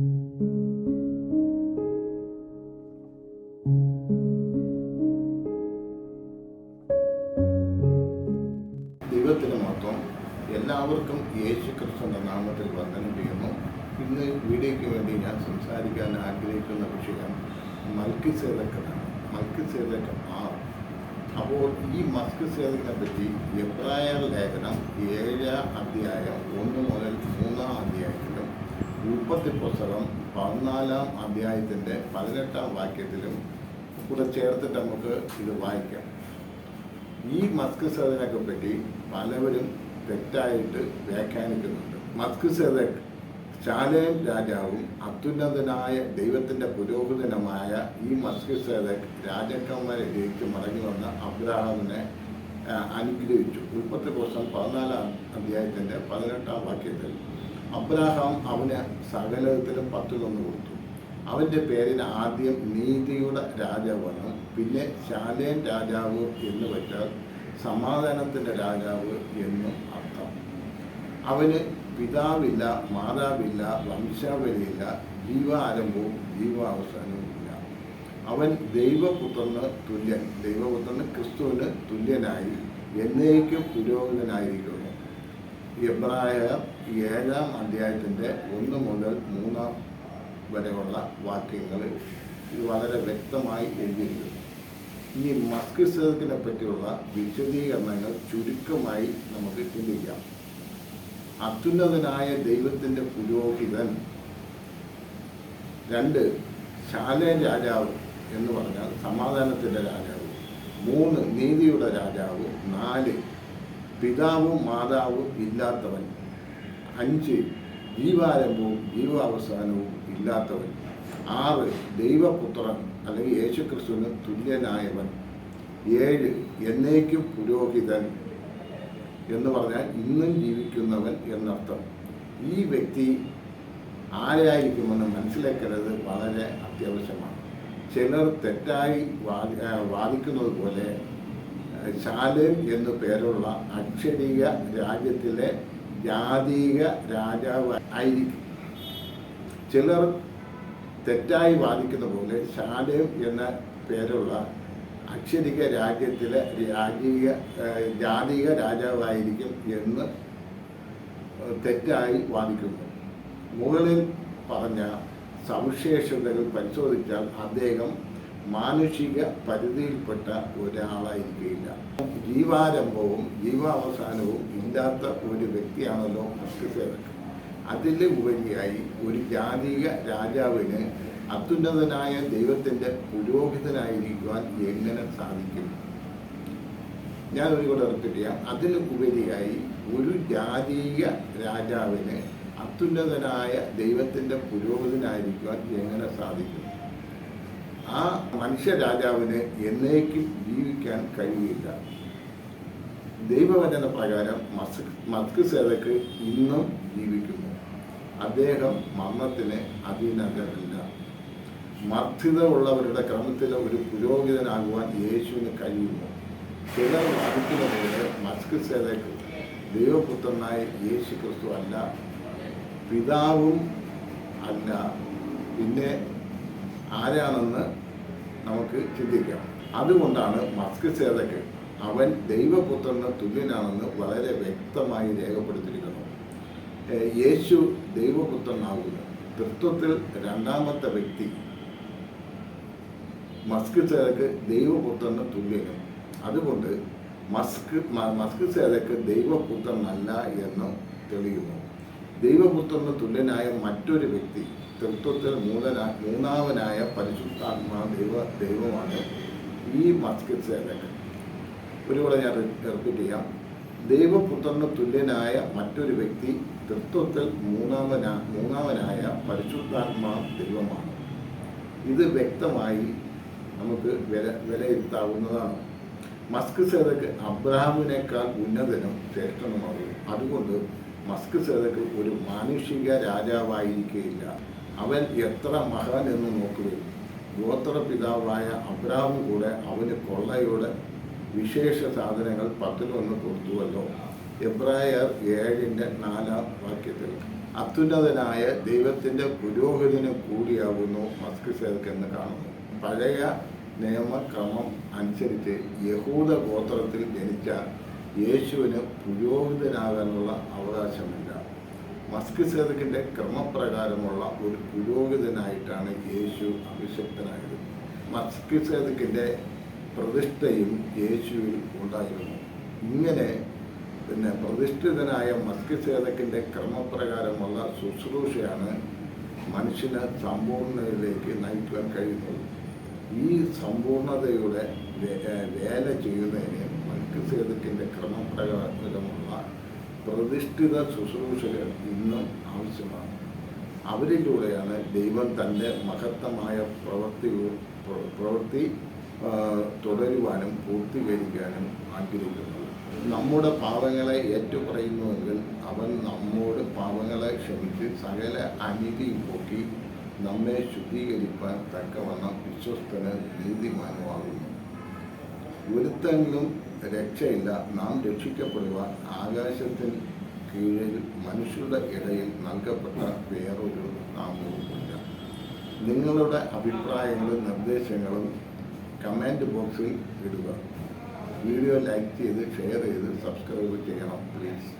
ദൈവത്തിന് മൊത്തം എല്ലാവർക്കും യേശു ക്രിസ്തുവിന്റെ നാമത്തിൽ വന്ദനം ചെയ്യുന്നു. ഇന്ന് വീഡിയോയ്ക്ക് വേണ്ടി ഞാൻ സംസാരിക്കാൻ ആഗ്രഹിക്കുന്ന വിഷയം മൽക്കി സേതക്കനാണ് മൽക്കി സേതക്കൻ ആർ. അപ്പോൾ ഈ മസ്ക് പറ്റി എബ്രായർ ലേഖനം ഏഴാം അധ്യായം ഒന്ന് മുതൽ മൂന്നാം അധ്യായത്തിലും ഉൽപ്പത്തി പുസ്തകം പതിനാലാം അധ്യായത്തിന്റെ പതിനെട്ടാം വാക്യത്തിലും കൂടെ ചേർത്തിട്ട് നമുക്ക് ഇത് വായിക്കാം. ഈ മസ്ക് സേതനൊക്കെ പറ്റി പലവരും തെറ്റായിട്ട് വ്യാഖ്യാനിക്കുന്നുണ്ട്. മസ്ക് സേതക് ശാലേം രാജാവും അത്യുന്നതനായ ദൈവത്തിന്റെ പുരോഹിതനുമായ ഈ മസ്ക് സേതക് രാജാക്കന്മാരെ ജയിച്ച് മടങ്ങി വന്ന അബ്രാഹാമിനെ അനുഗ്രഹിച്ചു. ഉൽപ്പത്തി പുസ്തകം പതിനാലാം അധ്യായത്തിന്റെ പതിനെട്ടാം വാക്യത്തിൽ അബ്രാഹാം അവന് സകലത്തിലും പത്തിലൊന്ന് കൊടുത്തു. അവന്റെ പേരിന് ആദ്യം നീതിയുടെ രാജാവെന്നും പിന്നെ ശാലേൻ രാജാവ് എന്ന് വെച്ചാൽ സമാധാനത്തിന്റെ രാജാവ് എന്നും അർത്ഥം. അവന് പിതാവില്ല മാതാവില്ല വംശാവലിയില്ല ജീവാരംഭവും ജീവാവസാനവും ഇല്ല. അവൻ ദൈവപുത്രന് തുല്യൻ ദൈവപുത്രന് ക്രിസ്തുവിന് തുല്യനായി എന്നേക്കും പുരോഹിതനായിരിക്കുന്നു. എബ്രായ ഏഴാം അധ്യായത്തിന്റെ ഒന്ന് മുതൽ മൂന്നാം വരെയുള്ള വാക്യങ്ങൾ ഇത് വളരെ വ്യക്തമായി എഴുതിയിരിക്കുന്നു. ഈ മസ്കിസത്തിനെ പറ്റിയുള്ള വിശദീകരണങ്ങൾ ചുരുക്കമായി നമുക്ക് ചിന്തിക്കാം. അത്യുന്നതനായ ദൈവത്തിന്റെ പുരോഹിതൻ രണ്ട് ശാലേ രാജാവ് എന്ന് പറഞ്ഞാൽ സമാധാനത്തിന്റെ രാജാവ്. മൂന്ന് നീതിയുടെ രാജാവ്. നാല് പിതാവും മാതാവും ഇല്ലാത്തവൻ. അഞ്ച് ജീവാരംഭവും ജീവാവസാനവും ഇല്ലാത്തവൻ. ആറ് ദൈവപുത്രൻ അല്ലെങ്കിൽ യേശുക്രിസ്തുവിന് തുല്യനായവൻ. ഏഴ് എന്നേക്കും പുരോഹിതൻ എന്ന് പറഞ്ഞാൽ ഇന്നും ജീവിക്കുന്നവൻ എന്നർത്ഥം. ഈ വ്യക്തി ആരായിരിക്കുമെന്ന് മനസ്സിലാക്കുന്നത് വളരെ അത്യാവശ്യമാണ്. ചിലർ തെറ്റായി വാദി വാദിക്കുന്നത് പോലെ ശാലേം എന്നു പേരുള്ള അക്ഷരീയ രാജ്യത്തിലെ ജാതീയ രാജാവ് ആയിരിക്കും. ചിലർ തെറ്റായി വാദിക്കുന്ന പോലെ ശാലേം എന്ന പേരുള്ള അക്ഷരിക രാജ്യത്തിലെ രാജീയ ജാതീക രാജാവായിരിക്കും എന്ന് തെറ്റായി വാദിക്കുന്നു. മുകളിൽ പറഞ്ഞ സവിശേഷതകൾ പരിശോധിച്ചാൽ അദ്ദേഹം മാനുഷിക പരിധിയിൽപ്പെട്ട ഒരാളായിരിക്കില്ല ജീവാരംഭവും ജീവാവസാനവും ഇല്ലാത്ത ഒരു വ്യക്തിയാണല്ലോ മസ്തിസേവക് അതിൽ ഉപരിയായി ഒരു ജാതീയ രാജാവിന് അത്യുന്നതനായ ദൈവത്തിന്റെ പുരോഹിതനായിരിക്കുവാൻ എങ്ങനെ സാധിക്കും? ഞാൻ ഒരു കൂടെ റിപ്പീറ്റ് അതിന് ഉപരിയായി ഒരു ജാതീയ രാജാവിന് അത്യുന്നതനായ ദൈവത്തിന്റെ പുരോഹിതനായിരിക്കുവാൻ എങ്ങനെ സാധിക്കും? ആ മനുഷ്യ രാജാവിന് എന്നേക്കും ജീവിക്കാൻ കഴിയില്ല. ദൈവവചന പ്രകാരം മസ് മസ്ക് സേതക്ക് ഇന്നും ജീവിക്കുന്നു. അദ്ദേഹം മരണത്തിന് അധീനതല്ല മർദ്ദിത ഉള്ളവരുടെ ക്രമത്തിൽ ഒരു പുരോഹിതനാകുവാൻ യേശുവിന് കഴിയുന്നു. ചിലർ വാദിക്കുന്ന പോലെ മസ്ക് സേതക്ക് ദൈവപുത്രനായ യേശു ക്രിസ്തു അല്ല പിതാവും അല്ല. പിന്നെ ആരാണെന്ന് നമുക്ക് ചിന്തിക്കാം. അതുകൊണ്ടാണ് മസ്ക് സേതക്ക് അവൻ ദൈവപുത്രന് തുല്യനാണെന്ന് വളരെ വ്യക്തമായി രേഖപ്പെടുത്തിയിരിക്കുന്നു യേശു ദൈവപുത്രനാകുന്നു. തൃത്വത്തിൽ രണ്ടാമത്തെ വ്യക്തി മസ്ക് സേതക്ക് ദൈവപുത്രന് തുല്യനും അതുകൊണ്ട് മസ്ക് മസ്ക് സേതക്ക് ദൈവപുത്രനല്ല എന്ന് തെളിയുന്നു. ദൈവപുത്രന് തുല്യനായ മറ്റൊരു വ്യക്തി തൃത്വത്തിൽ മൂലന മൂന്നാമനായ പരിശുദ്ധാത്മാ ദൈവ ദൈവമാണ് ഈ മസ്കിത്സേവകൻ ഒരു കൂടെ ഞാൻ റിപ്പീറ്റ് ചെയ്യാം. ദൈവപുത്രന് തുല്യനായ മറ്റൊരു വ്യക്തി തൃത്വത്തിൽ മൂന്നാമനാ മൂന്നാമനായ പരിശുദ്ധാത്മാ ദൈവമാണ്. ഇത് വ്യക്തമായി നമുക്ക് വില വിലയിരുത്താവുന്നതാണ്. മസ്ക് സേതക്ക് അബ്രഹാമിനേക്കാൾ ഉന്നതനും ശ്രേഷ്ഠനുമാകും അതുകൊണ്ട് മസ്ക് സേതക്ക് ഒരു മാനുഷിക രാജാവായിരിക്കുകയില്ല അവൻ എത്ര മഹാൻ എന്ന് നോക്കുകയും ഗോത്ര പിതാവായ അബ്രഹാം കൂടെ അവന് കൊള്ളയുടെ വിശേഷ സാധനങ്ങൾ പത്തിലൊന്ന് കൊടുത്തുവല്ലോ. എബ്രായർ ഏഴിന്റെ നാലാം വാക്യത്തിൽ അത്യുന്നതനായ ദൈവത്തിന്റെ പുരോഹിതന് കൂടിയാകുന്നു മസ്കിസേർക്ക് എന്ന് കാണുന്നു. പഴയ നിയമക്രമം അനുസരിച്ച് യഹൂദ ഗോത്രത്തിൽ ജനിച്ച യേശുവിന് പുരോഹിതനാകാനുള്ള അവകാശമില്ല. മസ്കിസേദക്കിന്റെ ക്രമപ്രകാരമുള്ള ഒരു പുരോഹിതനായിട്ടാണ് യേശു അഭിഷക്തനായത്. മസ്കിസേദക്കിന്റെ പ്രതിഷ്ഠയും യേശുവിൽ ഉണ്ടായിരുന്നു. ഇങ്ങനെ പിന്നെ പ്രതിഷ്ഠിതനായ മസ്കിസേദക്കിന്റെ ക്രമപ്രകാരമുള്ള ശുശ്രൂഷയാണ് മനുഷ്യന് സമ്പൂർണതയിലേക്ക് നയിക്കുവാൻ കഴിയുന്നത്. ഈ സമ്പൂർണതയുടെ വേല ചെയ്യുന്നതിന് മൽക്കിസേദക്കിന്റെ ക്രമപ്രകാരമുള്ള പ്രതിഷ്ഠിത ശുശ്രൂഷകൾ ഇന്നും ആവശ്യമാണ്. അവരിലൂടെയാണ് ദൈവം തന്റെ മഹത്തമായ പ്രവൃത്തി പ്രവൃത്തി തുടരുവാനും പൂർത്തീകരിക്കാനും ആഗ്രഹിക്കുന്നത്. നമ്മുടെ പാവങ്ങളെ ഏറ്റുപറയുന്നുവെങ്കിൽ അവൻ നമ്മോട് പാവങ്ങളെ ക്ഷമിച്ച് സകല അനീതിയും പോക്കി നമ്മെ ശുദ്ധീകരിപ്പാൻ തക്കവണ്ണം വിശ്വസ്തന് നീതിമാനമാകുന്നു. ഒരുത്തെങ്കിലും രക്ഷയില്ല. നാം രക്ഷിക്കപ്പെടുവാൻ ആകാശത്തിൽ കീഴിൽ മനുഷ്യരുടെ ഇടയിൽ നൽകപ്പെട്ട വേറൊരു നാമവുമില്ല. നിങ്ങളുടെ അഭിപ്രായങ്ങളും നിർദ്ദേശങ്ങളും കമന്റ് ബോക്സിൽ ഇടുക. വീഡിയോ ലൈക്ക് ചെയ്ത് ഷെയർ ചെയ്ത് സബ്സ്ക്രൈബ് ചെയ്യണം പ്ലീസ്.